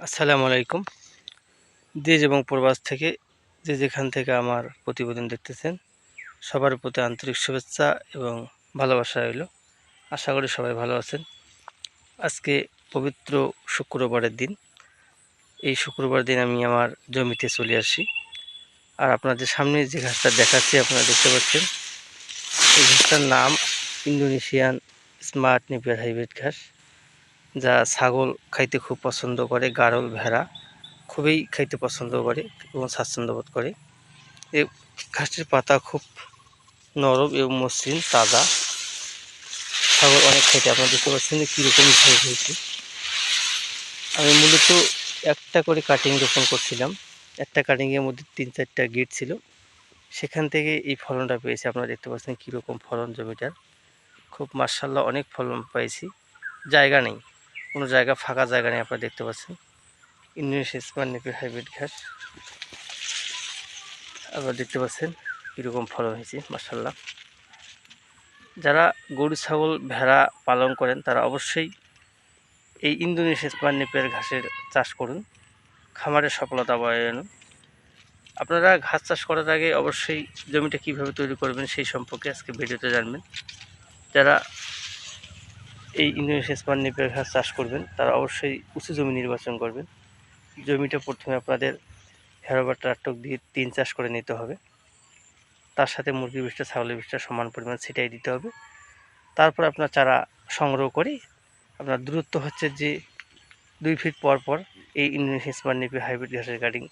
আসসালামু আলাইকুম। দেশ এবং প্রবাস থেকে যে যেখান থেকে আমার প্রতিবেদন দেখতেছেন, সবার প্রতি আন্তরিক শুভেচ্ছা এবং ভালোবাসা রইল। আশা করি সবাই ভালো আছেন। আজকে পবিত্র শুক্রবারের দিন। এই শুক্রবার দিন আমি আমার জমিতে চলে আসি। আর আপনাদের সামনে যে ঘাসটা দেখাচ্ছি, আপনারা দেখতে পাচ্ছেন। এই ঘাসটার নাম ইন্দোনেশিয়ান স্মার্ট নেপিয়ার হাইব্রিড ঘাস। যা ছাগল খাইতে খুব পছন্দ করে, গারল ভেড়া খুবই খাইতে পছন্দ করে এবং স্বাচ্ছন্দ্য বোধ করে। এ ঘাসটির পাতা খুব নরম এবং মসৃণ, তাজা। ছাগল অনেক খাইতে আপনারা দেখতে পাচ্ছেন যে কীরকম ঝোল হয়েছে। আমি মূলত একটা করে কাটিং রোপণ করছিলাম। একটা কাটিংয়ের মধ্যে তিন চারটা গেট ছিল। সেখান থেকে এই ফলনটা পেয়েছি। আপনারা দেখতে পাচ্ছেন কীরকম ফলন জমিটার। খুব মার্শাল্লাহ অনেক ফলন পেয়েছি জায়গা নেই। কোনো জায়গা ফাঁকা জায়গা নেই আপনারা দেখতে পাচ্ছেন। ইন্দোনেশিয়া স্মার্ট নেপির হাইব্রিড ঘাস। আপনারা দেখতে পাচ্ছেন কীরকম ফলন হয়েছে মার্শাল্লাহ যারা গরু, ছাগল, ভেড়া পালন করেন, তারা অবশ্যই এই ইন্দোনেশিয়া স্মার্ট নেপিয়ার ঘাসের চাষ করুন। খামারের সফলতা বয়ে আনুন আপনারা ঘাস চাষ করার আগে অবশ্যই জমিটা কীভাবে তৈরি করবেন সেই সম্পর্কে আজকে ভিডিওতে জানবেন। যারা এই ইন্দোনেশিয়া স্পার নেপিয়ার ঘাস চাষ করবেন, তারা অবশ্যই উঁচু জমি নির্বাচন করবেন। জমিটা প্রথমে আপনাদের হেরোবার ট্রাক্টর দিয়ে তিন চাষ করে নিতে হবে। তার সাথে মুরগি বিষটা ছাগলের বিষটা সমান পরিমাণ ছিটাই দিতে হবে। তারপর আপনার চারা সংগ্রহ করে। আপনার দূরত্ব হচ্ছে যে দুই ফিট পর পর এই ইন্দোনেশিয়া স্মার্ট নেপি হাইব্রিড ঘাসের গার্ডিং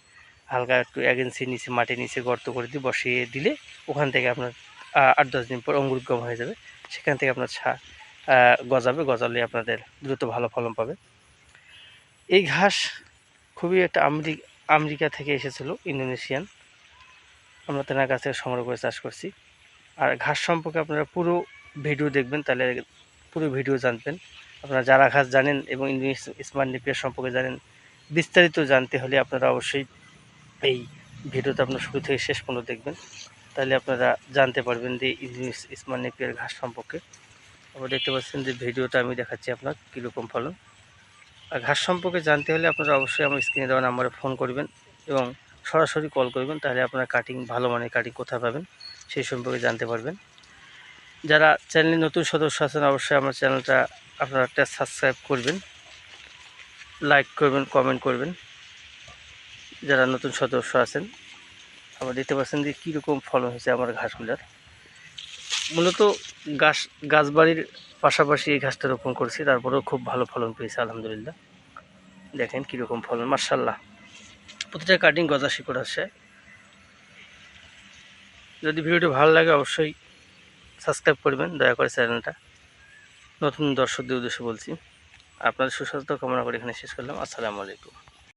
হালকা একটু এক নিচে মাটির নিচে গর্ত করে দিয়ে বসিয়ে দিলে ওখান থেকে আপনার আট দশ দিন পর অঙ্গুরগম হয়ে যাবে। সেখান থেকে আপনার ছা গজাবে, গজালে আপনাদের দ্রুত ভালো ফলন পাবে। এই ঘাস খুবই একটা আমেরিকা থেকে এসেছিল, ইন্দোনেশিয়ান। আমরা তেনার কাছ থেকে সংগ্রহ করে চাষ করছি। আর ঘাস সম্পর্কে আপনারা পুরো ভিডিও দেখবেন, তাহলে পুরো ভিডিও জানবেন। আপনারা যারা ঘাস জানেন এবং ইংলিশ স্মার্ট নিপিয়ার সম্পর্কে জানেন, বিস্তারিত জানতে হলে আপনারা অবশ্যই এই ভিডিওটা আপনার শুরু থেকে শেষ পর্যন্ত দেখবেন। তাহলে আপনারা জানতে পারবেন যে ইংলিশ স্মার্ট নিপিয়ার ঘাস সম্পর্কে। আপনারা দেখতে পাচ্ছেন যে ভিডিওটা আমি দেখাচ্ছি আপনার কীরকম ফলন। আর ঘাস সম্পর্কে জানতে হলে আপনারা অবশ্যই আমার স্ক্রিনে দেওয়া নাম্বারে ফোন করবেন এবং সরাসরি কল করবেন, তাহলে আপনারা কাটিং ভালো মানের কাটিং কোথায় পাবেন সেই সম্পর্কে জানতে পারবেন। যারা চ্যানেলে নতুন সদস্য আছেন, অবশ্যই আমার চ্যানেলটা আপনারা একটা সাবস্ক্রাইব করবেন লাইক করবেন কমেন্ট করবেন। যারা নতুন সদস্য আছেন আবার দেখতে পাচ্ছেন যে কীরকম ফলন হয়েছে আমার ঘাসগুলার। মূলত গাছ, গাছবাড়ির পাশাপাশি এই ঘাসটা রোপণ করছি, তারপরেও খুব ভালো ফলন পেয়েছে, আলহামদুলিল্লাহ। দেখেন কীরকম ফলন মার্শাল্লাহ প্রতিটা কাটিং গজা শিকড় আসছে যদি ভিডিওটি ভালো লাগে অবশ্যই সাবস্ক্রাইব করবেন, দয়া করে চ্যানেলটা। নতুন দর্শকদের উদ্দেশ্যে বলছি, আপনাদের সুস্বাস্থ্য কামনা করে এখানে শেষ করলাম। আসসালামু আলাইকুম।